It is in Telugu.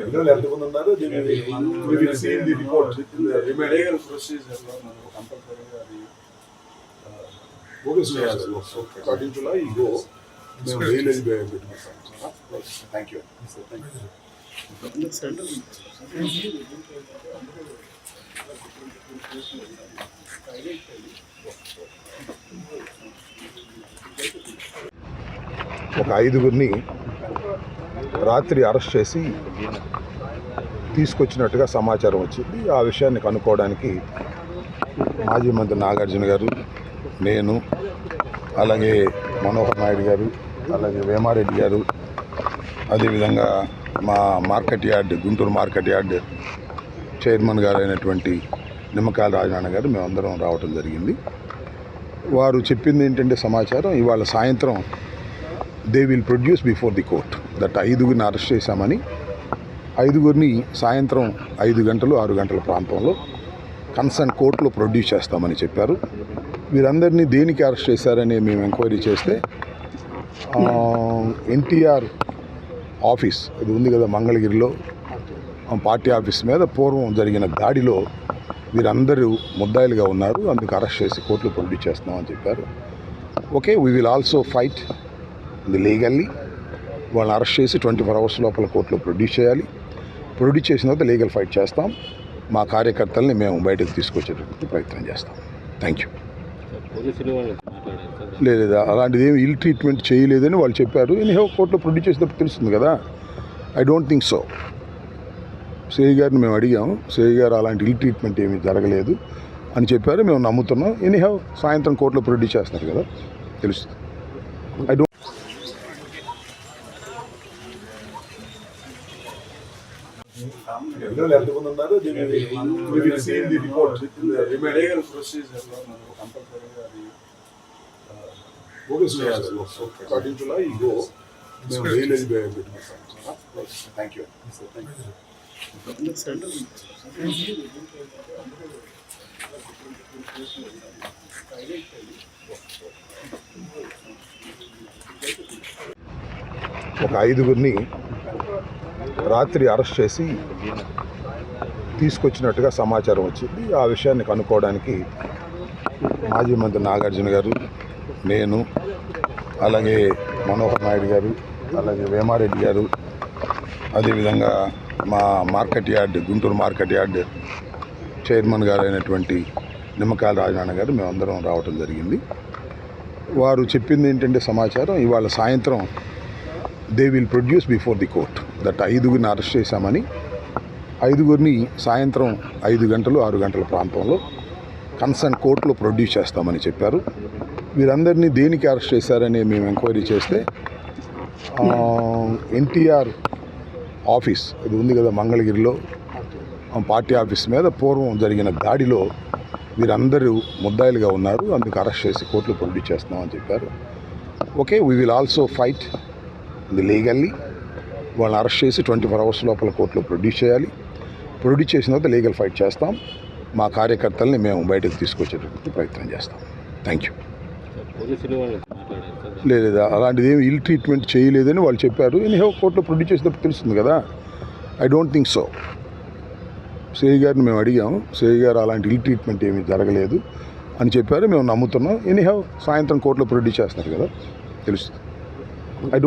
ఎన్నో ఎంతమంది ఉన్నారు ప్రొసీజర్లో మనం కంపల్సరీగా అది go. మేము రియలైజ్ పెట్టుకుంటాం థ్యాంక్ యూ ఒక ఐదుగురిని రాత్రి అరెస్ట్ చేసి తీసుకొచ్చినట్టుగా సమాచారం వచ్చింది. ఆ విషయాన్ని కనుక్కోవడానికి మాజీ మంత్రి నాగార్జున గారు నేను అలాగే మనోహర్ నాయుడు గారు అలాగే వేమారెడ్డి గారు అదేవిధంగా మా market yard Guntur market yard chairman గారైనటువంటి Nimmakayala Rajanarayana గారు మేమందరం రావటం జరిగింది. వారు చెప్పింది ఏంటంటే సమాచారం ఇవాళ సాయంత్రం they will produce before the court. That ఐదుగురిని అరెస్ట్ చేశామని ఐదుగురిని సాయంత్రం ఐదు గంటలు ఆరు గంటల ప్రాంతంలో కన్సర్న్ కోర్టులో ప్రొడ్యూస్ చేస్తామని చెప్పారు. వీరందరినీ దేనికి అరెస్ట్ చేశారని మేము ఎంక్వైరీ చేస్తే ఎన్టీఆర్ ఆఫీస్ ఇది ఉంది కదా మంగళగిరిలో పార్టీ ఆఫీస్ మీద పూర్వం జరిగిన దాడిలో వీరందరూ ముద్దాయిలుగా ఉన్నారు. అందుకు అరెస్ట్ చేసి కోర్టులో ప్రొడ్యూస్ చేస్తున్నామని చెప్పారు. Okay we will also fight the legally వాళ్ళని అరెస్ట్ చేసి ట్వంటీ ఫోర్ అవర్స్ లోపల కోర్టులో ప్రొడ్యూస్ చేయాలి. ప్రొడ్యూస్ చేసిన తర్వాత లీగల్ ఫైట్ చేస్తాం. మా కార్యకర్తల్ని మేము బయటకు తీసుకొచ్చేటటువంటి ప్రయత్నం చేస్తాం. థ్యాంక్ యూ లేదు అలాంటిది ఏమి ఇల్ ట్రీట్మెంట్ చేయలేదని వాళ్ళు చెప్పారు. ఎనీహో కోర్టులో ప్రొడ్యూస్ చేసినప్పుడు తెలుస్తుంది కదా. ఐ డోంట్ థింక్ సో సేయి గారిని మేము అడిగాము సేయి గారు అలాంటి ఇల్ ట్రీట్మెంట్ ఏమీ జరగలేదు అని చెప్పారు. మేము నమ్ముతున్నాం. ఎనీహో సాయంత్రం కోర్టులో ప్రొడ్యూస్ చేస్తున్నారు కదా. తెలుస్తుంది. ఐ డోంట్ ఎన్నో ఎంతమంది ఉన్నారు దీన్ని remaining- లీగల్ ప్రొసీజర్లో మనం కంపల్సరీగా అది sir. According to law, you go. మేము రియలైజ్ పెట్టుకుంటాం థ్యాంక్ యూ ఒక ఐదుగురిని రాత్రి అరెస్ట్ చేసి తీసుకొచ్చినట్టుగా సమాచారం వచ్చింది. ఆ విషయాన్ని కనుక్కోవడానికి మాజీ మంత్రి నాగార్జున గారు నేను అలాగే మనోహర్ నాయుడు గారు అలాగే వేమారెడ్డి గారు అదేవిధంగా మా market yard Guntur market yard chairman గారు అయినటువంటి నిమ్మకాయల రాజనారాయణ గారు మేమందరం రావటం జరిగింది. వారు చెప్పింది ఏంటంటే సమాచారం ఇవాళ సాయంత్రం they will produce before the court that ఐదుగురిని అరెస్ట్ చేశామని ఐదుగురిని సాయంత్రం ఐదు గంటలు ఆరు గంటల ప్రాంతంలో కన్సర్న్ కోర్టులో ప్రొడ్యూస్ చేస్తామని చెప్పారు. వీరందరినీ దేనికి అరెస్ట్ చేశారని మేము ఎంక్వైరీ చేస్తే ఎన్టీఆర్ ఆఫీస్ అది ఉంది కదా మంగళగిరిలో పార్టీ ఆఫీస్ మీద పూర్వం జరిగిన దాడిలో వీరందరూ ముద్దాయిలుగా ఉన్నారు. అందుకు అరెస్ట్ చేసి కోర్టులో ప్రొడ్యూస్ చేస్తామని చెప్పారు. Okay we will also fight the legally వాళ్ళని అరెస్ట్ చేసి ట్వంటీ ఫోర్ అవర్స్ లోపల కోర్టులో ప్రొడ్యూస్ చేయాలి. ప్రొడ్యూస్ చేసిన తర్వాత లీగల్ ఫైట్ చేస్తాం. మా కార్యకర్తల్ని మేము బయటకు తీసుకొచ్చేటటువంటి ప్రయత్నం చేస్తాం. థ్యాంక్ యూ సార్ పోలీసులు లేదు అలాంటిది ఏమి ఇల్ ట్రీట్మెంట్ చేయలేదని వాళ్ళు చెప్పారు. ఎనీహో కోర్టులో ప్రొడ్యూస్ చేసినప్పుడు తెలుస్తుంది కదా. I don't think so Shreya గారిని మేము అడిగాము శ్రేయ గారు అలాంటి ఇల్ ట్రీట్మెంట్ ఏమీ జరగలేదు అని చెప్పారు. మేము నమ్ముతున్నాం. ఎనీహో సాయంత్రం కోర్టులో ప్రొడ్యూస్ చేస్తున్నారు కదా. తెలుస్తుంది.